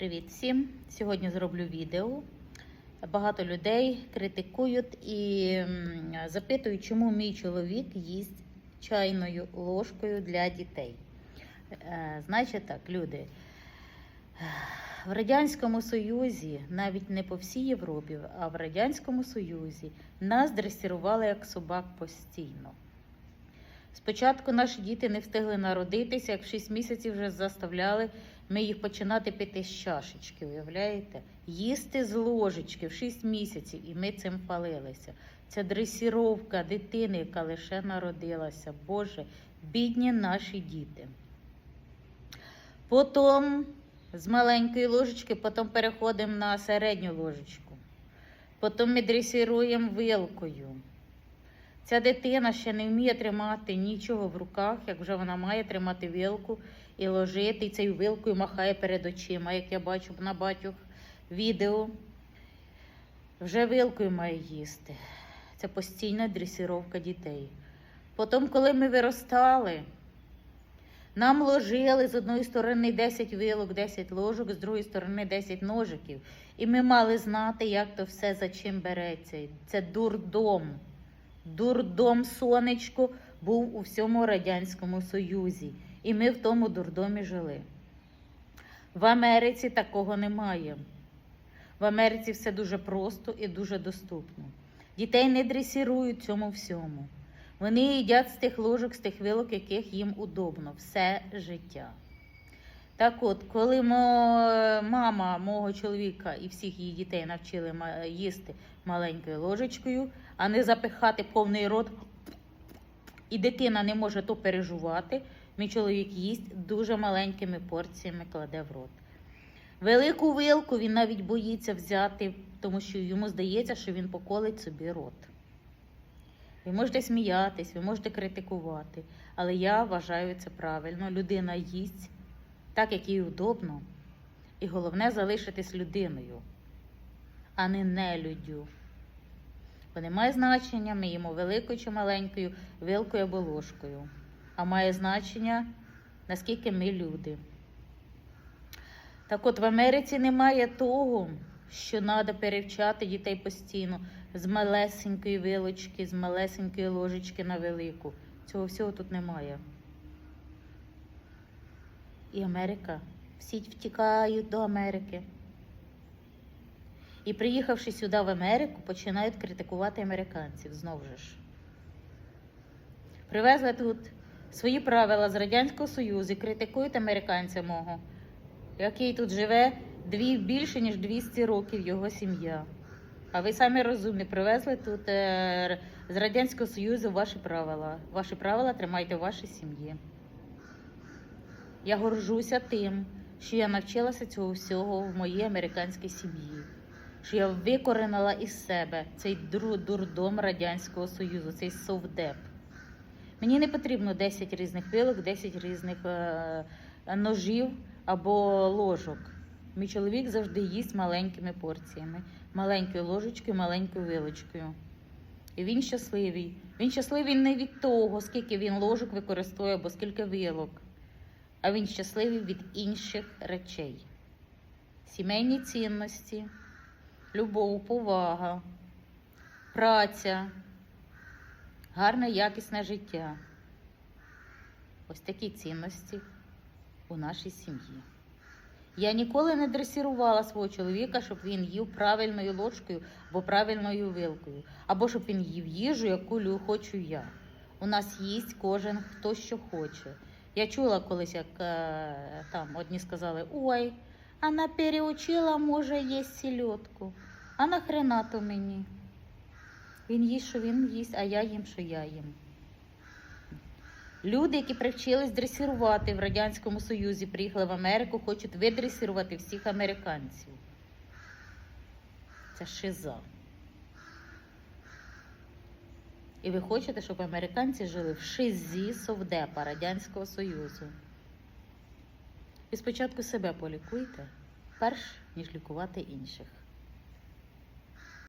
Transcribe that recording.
Привіт всім! Сьогодні зроблю відео. Багато людей критикують і запитують, чому мій чоловік їсть чайною ложкою для дітей. Е, Значить так, люди. В Радянському Союзі, навіть не по всій Європі, а в Радянському Союзі нас дресірували як собак постійно. Спочатку наші діти не встигли народитися, як в 6 місяців вже заставляли ми їх починати пити з чашечки, уявляєте? Їсти з ложечки в 6 місяців, і ми цим палилися. Це дресіровка дитини, яка лише народилася. Боже, бідні наші діти. Потім з маленької ложечки, потім переходимо на середню ложечку. Потім ми дресируємо вилкою. Ця дитина ще не вміє тримати нічого в руках, як вже вона має тримати вилку і ложити, і цією вилкою махає перед очима, як я бачу на багатьох відео. Вже вилкою має їсти. Це постійна дресіровка дітей. Потім, коли ми виростали, нам ложили з одної сторони 10 вилок, 10 ложок, з другої сторони 10 ножиків. І ми мали знати, як то все за чим береться. Це дурдом. Дурдом сонечко був у всьому Радянському Союзі. І ми в тому дурдомі жили. В Америці такого немає. В Америці все дуже просто і дуже доступно. Дітей не дресірують цьому всьому. Вони їдять з тих ложок, з тих вилок, яких їм удобно, все життя. Так от, коли мама мого чоловіка і всіх її дітей навчили їсти маленькою ложечкою, а не запихати повний рот, і дитина не може то пережувати, мій чоловік їсть дуже маленькими порціями кладе в рот. Велику вилку він навіть боїться взяти, тому що йому здається, що він поколить собі рот. Ви можете сміятись, ви можете критикувати, але я вважаю це правильно. Людина їсть так, як їй удобно. І головне залишитись людиною, а не нелюддю. Бо не має значення, ми їмо великою чи маленькою, вилкою або ложкою. А має значення, наскільки ми люди. Так от в Америці немає того, що треба перевчати дітей постійно з малесенької вилочки, з малесенької ложечки на велику. Цього всього тут немає. І Америка. Всі втікають до Америки. І приїхавши сюди в Америку, починають критикувати американців знову ж. Привезли тут свої правила з Радянського Союзу і критикують американця мого, який тут живе дві, більше, ніж 200 років його сім'я. А ви самі розумні, привезли тут е, з Радянського Союзу ваші правила. Ваші правила тримайте в вашій сім'ї. Я горжуся тим, що я навчилася цього всього в моїй американській сім'ї, що я викоренила із себе цей дурдом Радянського Союзу, цей совдеп. Мені не потрібно 10 різних вилок, 10 різних е, ножів або ложок. Мій чоловік завжди їсть маленькими порціями, маленькою ложечкою, маленькою вилочкою. І він щасливий. Він щасливий не від того, скільки він ложок використовує або скільки вилок, а він щасливий від інших речей. Сімейні цінності, любов, повага, праця, гарне якісне життя. Ось такі цінності у нашій сім'ї. Я ніколи не дресірувала свого чоловіка, щоб він їв правильною ложкою або правильною вилкою, або щоб він їв їжу, яку хочу я. У нас їсть кожен хто що хоче. Я чула колись, як е, там одні сказали: ой, вона переучила, може, їсть сільотку. А нахрена то мені? Він їсть, що він їсть, а я їм, що я їм. Люди, які привчились дресірувати в Радянському Союзі, приїхали в Америку, хочуть видресірувати всіх американців. Це шиза. І ви хочете, щоб американці жили в шизі совдепа Радянського Союзу. І спочатку себе полікуйте, перш ніж лікувати інших.